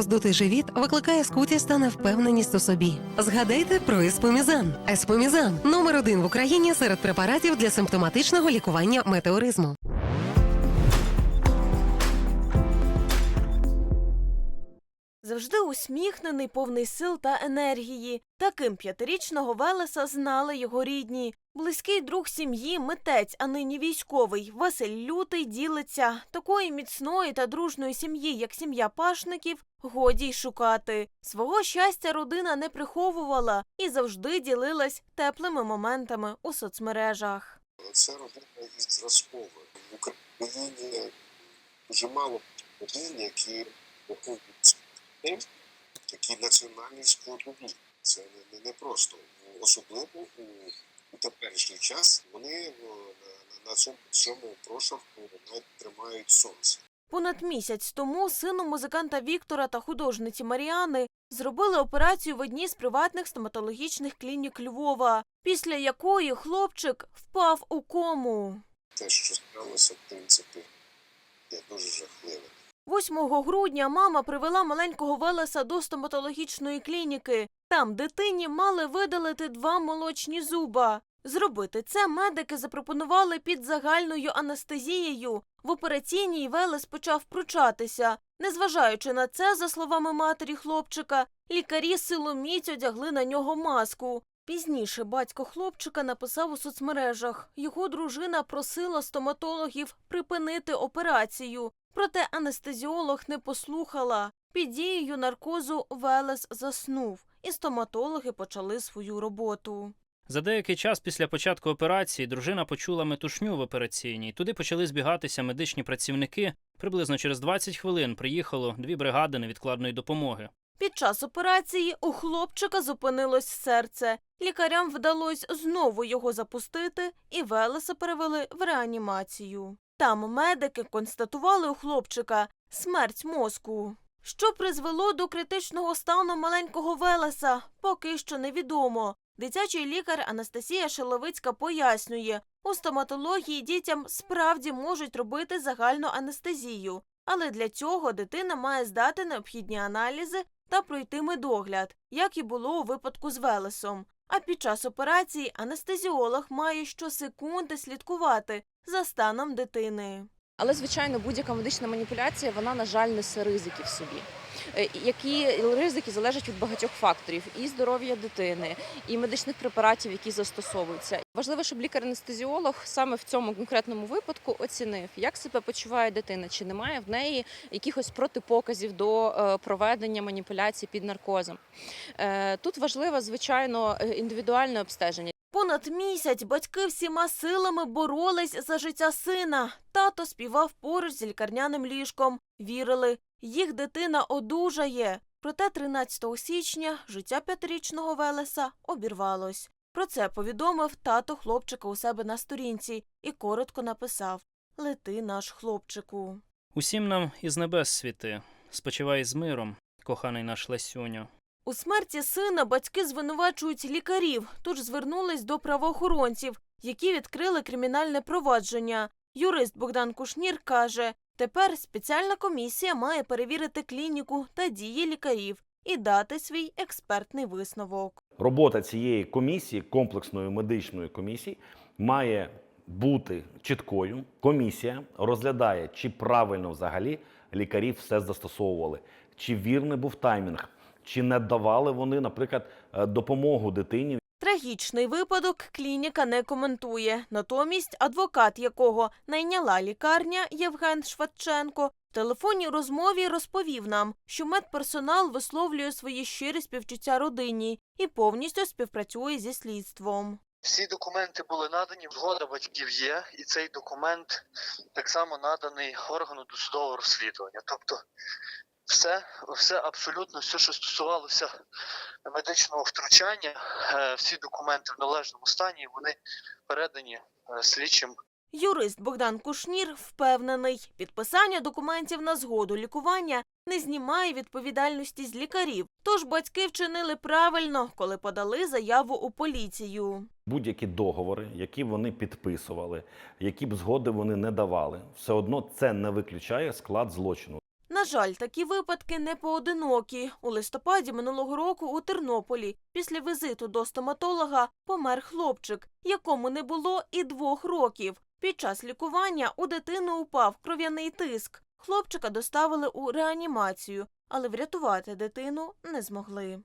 Роздутий живіт викликає скутість та невпевненість у собі. Згадайте про еспомізан. Еспомізан номер один в Україні серед препаратів для симптоматичного лікування метеоризму. Завжди усміхнений, повний сил та енергії. Таким п'ятирічного Велеса знали його рідні. Близький друг сім'ї, митець, а нині військовий. Василь Лютий ділиться. Такої міцної та дружної сім'ї, як сім'я пашників, годі й шукати. Свого щастя родина не приховувала і завжди ділилась теплими моментами у соцмережах. Це родина із зразкових. В Україні дуже мало родин, які виховують такі національні складові. Це не, не, просто. Особливо у, у теперішній час вони о, на, на цьому всьому прошарку навіть тримають сонце. Понад місяць тому сину музиканта Віктора та художниці Маріани зробили операцію в одній з приватних стоматологічних клінік Львова, після якої хлопчик впав у кому. Те, що сталося, в принципі, є дуже жахливе. 8 грудня мама привела маленького Велеса до стоматологічної клініки. Там дитині мали видалити два молочні зуба. Зробити це медики запропонували під загальною анестезією. В операційній Велес почав пручатися. Незважаючи на це, за словами матері хлопчика, лікарі силоміць одягли на нього маску. Пізніше батько хлопчика написав у соцмережах. Його дружина просила стоматологів припинити операцію. Проте анестезіолог не послухала. Під дією наркозу Велес заснув, і стоматологи почали свою роботу. За деякий час після початку операції дружина почула метушню в операційній. Туди почали збігатися медичні працівники. Приблизно через 20 хвилин приїхало дві бригади невідкладної допомоги. Під час операції у хлопчика зупинилось серце. Лікарям вдалося знову його запустити, і Велеса перевели в реанімацію. Там медики констатували у хлопчика смерть мозку. Що призвело до критичного стану маленького Велеса, поки що невідомо. Дитячий лікар Анастасія Шиловицька пояснює, у стоматології дітям справді можуть робити загальну анестезію, але для цього дитина має здати необхідні аналізи та пройти медогляд, як і було у випадку з Велесом. А під час операції анестезіолог має щосекунди слідкувати за станом дитини. Але, звичайно, будь-яка медична маніпуляція, вона, на жаль, несе ризики в собі. Е, Які ризики залежать від багатьох факторів: і здоров'я дитини, і медичних препаратів, які застосовуються. Важливо, щоб лікар-анестезіолог саме в цьому конкретному випадку оцінив, як себе почуває дитина, чи немає в неї якихось протипоказів до е, проведення маніпуляцій під наркозом. Е, Тут важливо, звичайно, індивідуальне обстеження. Понад місяць батьки всіма силами боролись за життя сина. Тато співав поруч з лікарняним ліжком. Вірили, їх дитина одужає. Проте 13 січня життя п'ятирічного Велеса обірвалось. Про це повідомив тато хлопчика у себе на сторінці і коротко написав Лети наш хлопчику. Усім нам із небес світи. Спочивай з миром, коханий наш Лесюню. У смерті сина батьки звинувачують лікарів, тож звернулись до правоохоронців, які відкрили кримінальне провадження. Юрист Богдан Кушнір каже, тепер спеціальна комісія має перевірити клініку та дії лікарів і дати свій експертний висновок. Робота цієї комісії, комплексної медичної комісії, має бути чіткою. Комісія розглядає, чи правильно взагалі лікарі все застосовували, чи вірний був таймінг, чи не давали вони, наприклад, е, допомогу дитині Трагічний випадок клініка не коментує. Натомість адвокат, якого найняла лікарня Євген Шватченко, в телефонній розмові розповів нам, що медперсонал висловлює свої щирі співчуття родині і повністю співпрацює зі слідством. Всі документи були надані, згода батьків є, і цей документ так само наданий органу досудового розслідування. Тобто, все, все абсолютно все, що стосувалося медичного втручання, е, всі документи в належному стані, вони передані е, слідчим Юрист Богдан Кушнір впевнений, підписання документів на згоду лікування не знімає відповідальності з лікарів. Тож батьки вчинили правильно, коли подали заяву у поліцію. будь-які договори, які вони підписували, які б згоди вони не давали, все одно це не виключає склад злочину. На жаль, такі випадки не поодинокі. У листопаді минулого року у Тернополі після візиту до стоматолога помер хлопчик, якому не було і двох років. Під час лікування у дитину упав кров'яний тиск. Хлопчика доставили у реанімацію, але врятувати дитину не змогли.